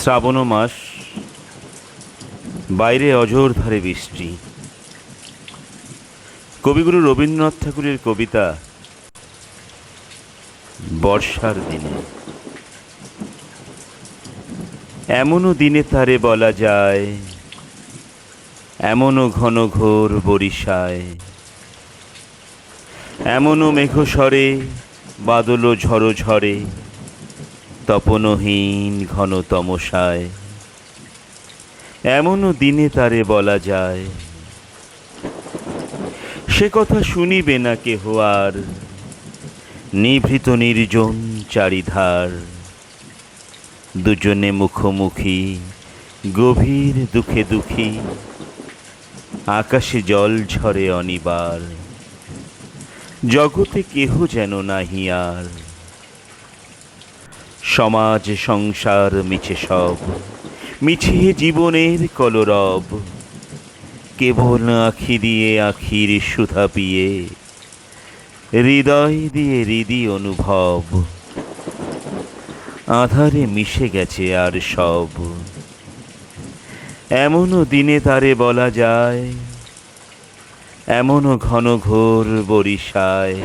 শ্রাবণ মাস, বাইরে অঝোর ধারে বৃষ্টি। কবিগুরু রবীন্দ্রনাথ ঠাকুরের কবিতা, বর্ষার দিনে। এমনও দিনে তারে বলা যায়, এমনও ঘন ঘোর বরিশায়। এমনও মেঘস্বরে বাদল ঝড়ো ঝরে তপনহীন ঘন তমসায় এমনও দিনে তারে বলা যায়। সে কথা শুনিবে না কেহ আর। নিভৃত নির্জন চারিধার। দুজনে মুখোমুখি, গভীর দুঃখে দুঃখী। আকাশে জল ঝরে অনিবার। জগতে কেহ যেন নাহি আর। সমাজ সংসার মিছে সব, মিছে জীবনের কলরব। কেবল আখি দিয়ে আখির সুধা পিয়ে, হৃদয় দিয়ে হৃদি অনুভব। আধারে মিশে গেছে আর সব। এমনও দিনে তারে বলা যায়, এমনও ঘন ঘোর বরিশায়।